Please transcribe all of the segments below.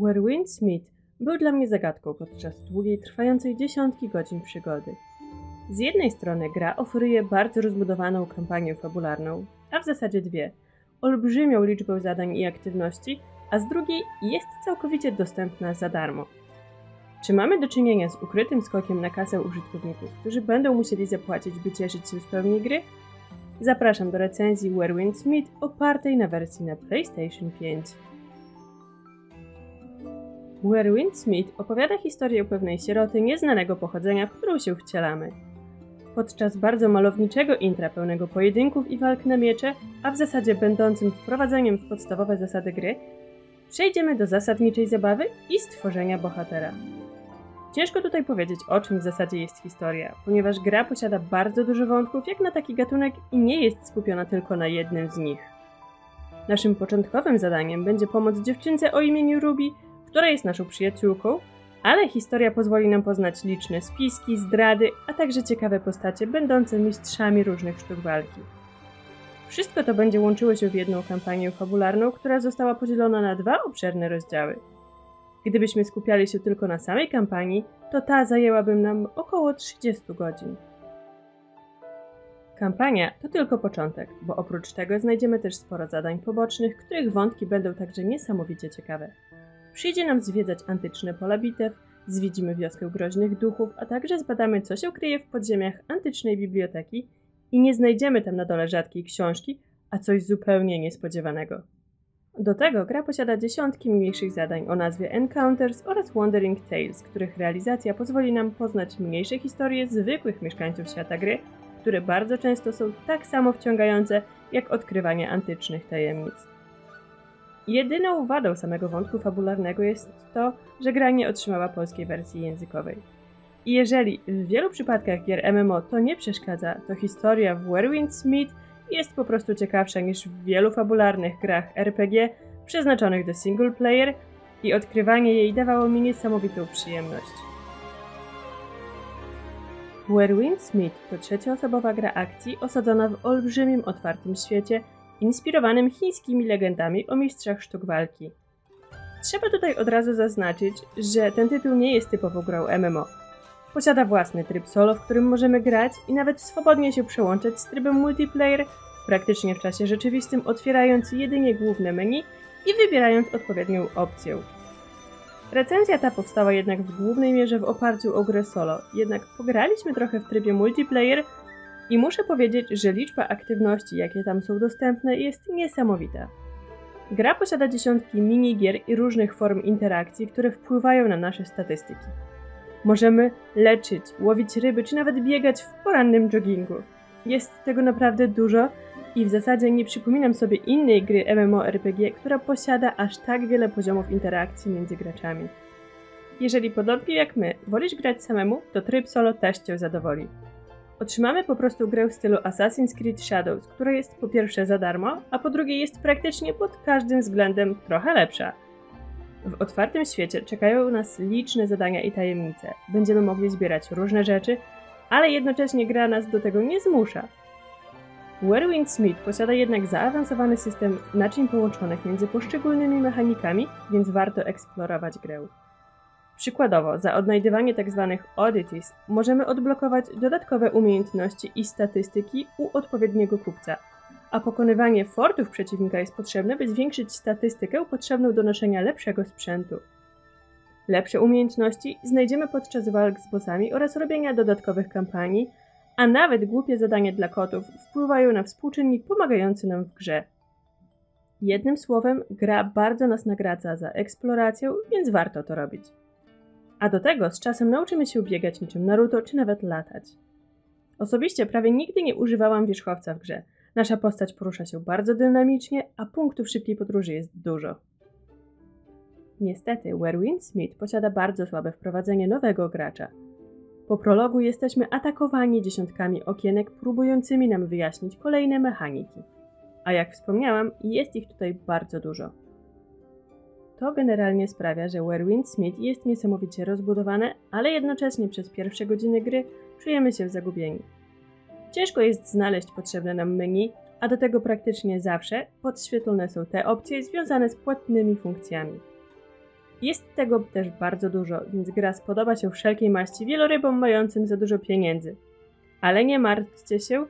Werwin Smith był dla mnie zagadką podczas długiej, trwającej dziesiątki godzin przygody. Z jednej strony gra oferuje bardzo rozbudowaną kampanię fabularną, a w zasadzie dwie, olbrzymią liczbę zadań i aktywności, a z drugiej jest całkowicie dostępna za darmo. Czy mamy do czynienia z ukrytym skokiem na kasę użytkowników, którzy będą musieli zapłacić, by cieszyć się z pełni gry? Zapraszam do recenzji Werwin Smith opartej na wersji na PlayStation 5. Werwin Smith opowiada historię pewnej sieroty nieznanego pochodzenia, w którą się wcielamy. Podczas bardzo malowniczego intra pełnego pojedynków i walk na miecze, a w zasadzie będącym wprowadzeniem w podstawowe zasady gry, przejdziemy do zasadniczej zabawy i stworzenia bohatera. Ciężko tutaj powiedzieć, o czym w zasadzie jest historia, ponieważ gra posiada bardzo dużo wątków jak na taki gatunek i nie jest skupiona tylko na jednym z nich. Naszym początkowym zadaniem będzie pomoc dziewczynce o imieniu Ruby, która jest naszą przyjaciółką, ale historia pozwoli nam poznać liczne spiski, zdrady, a także ciekawe postacie będące mistrzami różnych sztuk walki. Wszystko to będzie łączyło się w jedną kampanię fabularną, która została podzielona na dwa obszerne rozdziały. Gdybyśmy skupiali się tylko na samej kampanii, to ta zajęłaby nam około 30 godzin. Kampania to tylko początek, bo oprócz tego znajdziemy też sporo zadań pobocznych, których wątki będą także niesamowicie ciekawe. Przyjdzie nam zwiedzać antyczne pola bitew, zwiedzimy wioskę groźnych duchów, a także zbadamy, co się kryje w podziemiach antycznej biblioteki i nie znajdziemy tam na dole rzadkiej książki, a coś zupełnie niespodziewanego. Do tego gra posiada dziesiątki mniejszych zadań o nazwie Encounters oraz Wandering Tales, których realizacja pozwoli nam poznać mniejsze historie zwykłych mieszkańców świata gry, które bardzo często są tak samo wciągające jak odkrywanie antycznych tajemnic. Jedyną wadą samego wątku fabularnego jest to, że gra nie otrzymała polskiej wersji językowej. I jeżeli w wielu przypadkach gier MMO to nie przeszkadza, to historia w Werewolf Smith jest po prostu ciekawsza niż w wielu fabularnych grach RPG przeznaczonych do single player i odkrywanie jej dawało mi niesamowitą przyjemność. Werewolf Smith to trzecioosobowa gra akcji osadzona w olbrzymim, otwartym świecie, inspirowanym chińskimi legendami o mistrzach sztuk walki. Trzeba tutaj od razu zaznaczyć, że ten tytuł nie jest typową grą MMO. Posiada własny tryb solo, w którym możemy grać i nawet swobodnie się przełączać z trybem multiplayer, praktycznie w czasie rzeczywistym otwierając jedynie główne menu i wybierając odpowiednią opcję. Recenzja ta powstała jednak w głównej mierze w oparciu o grę solo, jednak pograliśmy trochę w trybie multiplayer i muszę powiedzieć, że liczba aktywności, jakie tam są dostępne, jest niesamowita. Gra posiada dziesiątki minigier i różnych form interakcji, które wpływają na nasze statystyki. Możemy leczyć, łowić ryby, czy nawet biegać w porannym joggingu. Jest tego naprawdę dużo i w zasadzie nie przypominam sobie innej gry MMORPG, która posiada aż tak wiele poziomów interakcji między graczami. Jeżeli podobnie jak my wolisz grać samemu, to tryb solo też Cię zadowoli. Otrzymamy po prostu grę w stylu Assassin's Creed Shadows, która jest po pierwsze za darmo, a po drugie jest praktycznie pod każdym względem trochę lepsza. W otwartym świecie czekają nas liczne zadania i tajemnice. Będziemy mogli zbierać różne rzeczy, ale jednocześnie gra nas do tego nie zmusza. Werewolf Smith posiada jednak zaawansowany system naczyń połączonych między poszczególnymi mechanikami, więc warto eksplorować grę. Przykładowo, za odnajdywanie tzw. Tak oddities możemy odblokować dodatkowe umiejętności i statystyki u odpowiedniego kupca, a pokonywanie fortów przeciwnika jest potrzebne, by zwiększyć statystykę potrzebną do noszenia lepszego sprzętu. Lepsze umiejętności znajdziemy podczas walk z bossami oraz robienia dodatkowych kampanii, a nawet głupie zadania dla kotów wpływają na współczynnik pomagający nam w grze. Jednym słowem, gra bardzo nas nagradza za eksplorację, więc warto to robić. A do tego z czasem nauczymy się biegać niczym Naruto, czy nawet latać. Osobiście prawie nigdy nie używałam wierzchowca w grze. Nasza postać porusza się bardzo dynamicznie, a punktów szybkiej podróży jest dużo. Niestety, Werwin Smith posiada bardzo słabe wprowadzenie nowego gracza. Po prologu jesteśmy atakowani dziesiątkami okienek, próbującymi nam wyjaśnić kolejne mechaniki. A jak wspomniałam, jest ich tutaj bardzo dużo. To generalnie sprawia, że Werwin Smith jest niesamowicie rozbudowane, ale jednocześnie przez pierwsze godziny gry czujemy się zagubieni. Ciężko jest znaleźć potrzebne nam menu, a do tego praktycznie zawsze podświetlone są te opcje związane z płatnymi funkcjami. Jest tego też bardzo dużo, więc gra spodoba się wszelkiej maści wielorybom mającym za dużo pieniędzy. Ale nie martwcie się,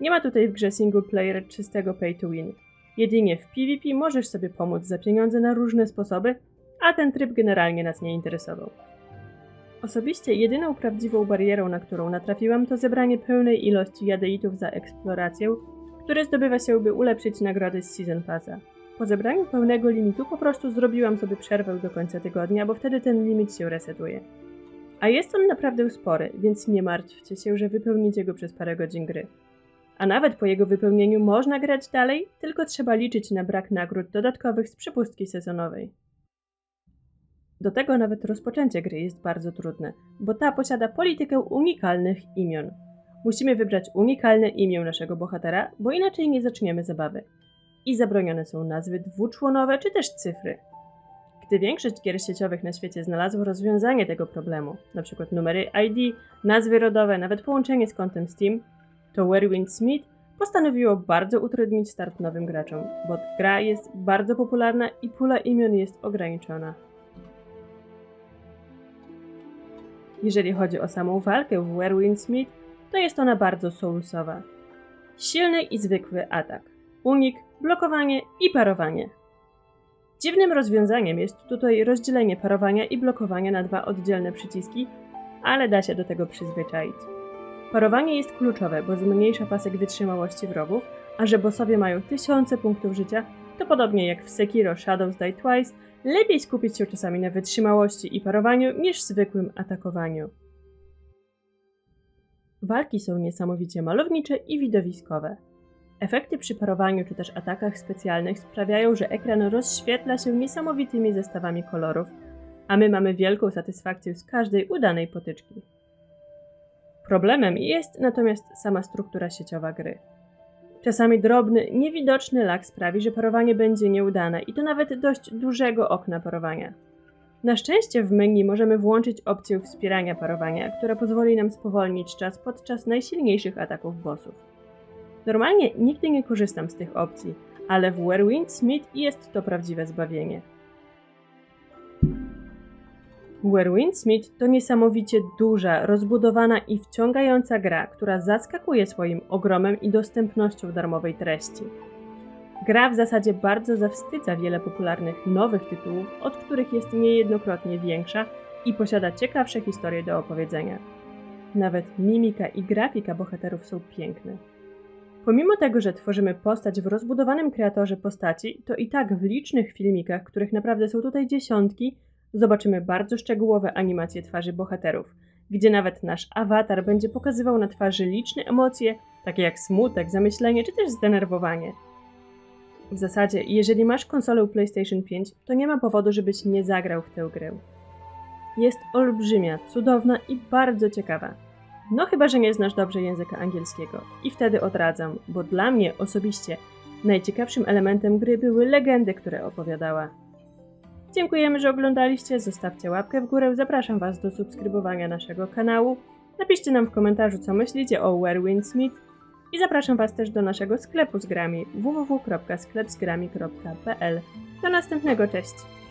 nie ma tutaj w grze single player czystego pay to win. Jedynie w PvP możesz sobie pomóc za pieniądze na różne sposoby, a ten tryb generalnie nas nie interesował. Osobiście jedyną prawdziwą barierą, na którą natrafiłam, to zebranie pełnej ilości jadeitów za eksplorację, które zdobywa się, by ulepszyć nagrody z Season Passa. Po zebraniu pełnego limitu po prostu zrobiłam sobie przerwę do końca tygodnia, bo wtedy ten limit się resetuje. A jest on naprawdę spory, więc nie martwcie się, że wypełnicie go przez parę godzin gry. A nawet po jego wypełnieniu można grać dalej, tylko trzeba liczyć na brak nagród dodatkowych z przepustki sezonowej. Do tego nawet rozpoczęcie gry jest bardzo trudne, bo ta posiada politykę unikalnych imion. Musimy wybrać unikalne imię naszego bohatera, bo inaczej nie zaczniemy zabawy. I zabronione są nazwy dwuczłonowe czy też cyfry. Gdy większość gier sieciowych na świecie znalazło rozwiązanie tego problemu, np. numery ID, nazwy rodowe, nawet połączenie z kontem Steam, to Werwind Smith postanowiło bardzo utrudnić start nowym graczom, bo gra jest bardzo popularna i pula imion jest ograniczona. Jeżeli chodzi o samą walkę w Werwind Smith, to jest ona bardzo soulsowa. Silny i zwykły atak, unik, blokowanie i parowanie. Dziwnym rozwiązaniem jest tutaj rozdzielenie parowania i blokowania na dwa oddzielne przyciski, ale da się do tego przyzwyczaić. Parowanie jest kluczowe, bo zmniejsza pasek wytrzymałości wrogów, a że bossowie mają tysiące punktów życia, to podobnie jak w Sekiro Shadows Die Twice, lepiej skupić się czasami na wytrzymałości i parowaniu niż zwykłym atakowaniu. Walki są niesamowicie malownicze i widowiskowe. Efekty przy parowaniu czy też atakach specjalnych sprawiają, że ekran rozświetla się niesamowitymi zestawami kolorów, a my mamy wielką satysfakcję z każdej udanej potyczki. Problemem jest natomiast sama struktura sieciowa gry. Czasami drobny, niewidoczny lag sprawi, że parowanie będzie nieudane i to nawet dość dużego okna parowania. Na szczęście w menu możemy włączyć opcję wspierania parowania, która pozwoli nam spowolnić czas podczas najsilniejszych ataków bossów. Normalnie nigdy nie korzystam z tych opcji, ale w Werwind Smith jest to prawdziwe zbawienie. Werwind Smith to niesamowicie duża, rozbudowana i wciągająca gra, która zaskakuje swoim ogromem i dostępnością darmowej treści. Gra w zasadzie bardzo zawstydza wiele popularnych nowych tytułów, od których jest niejednokrotnie większa i posiada ciekawsze historie do opowiedzenia. Nawet mimika i grafika bohaterów są piękne. Pomimo tego, że tworzymy postać w rozbudowanym kreatorze postaci, to i tak w licznych filmikach, których naprawdę są tutaj dziesiątki, zobaczymy bardzo szczegółowe animacje twarzy bohaterów, gdzie nawet nasz awatar będzie pokazywał na twarzy liczne emocje, takie jak smutek, zamyślenie czy też zdenerwowanie. W zasadzie, jeżeli masz konsolę PlayStation 5, to nie ma powodu, żebyś nie zagrał w tę grę. Jest olbrzymia, cudowna i bardzo ciekawa. No chyba, że nie znasz dobrze języka angielskiego. I wtedy odradzam, bo dla mnie osobiście najciekawszym elementem gry były legendy, które opowiadała. Dziękujemy, że oglądaliście, zostawcie łapkę w górę, zapraszam Was do subskrybowania naszego kanału, napiszcie nam w komentarzu co myślicie o Werwind Smith. I zapraszam Was też do naszego sklepu z grami www.sklepsgrami.pl. Do następnego, cześć!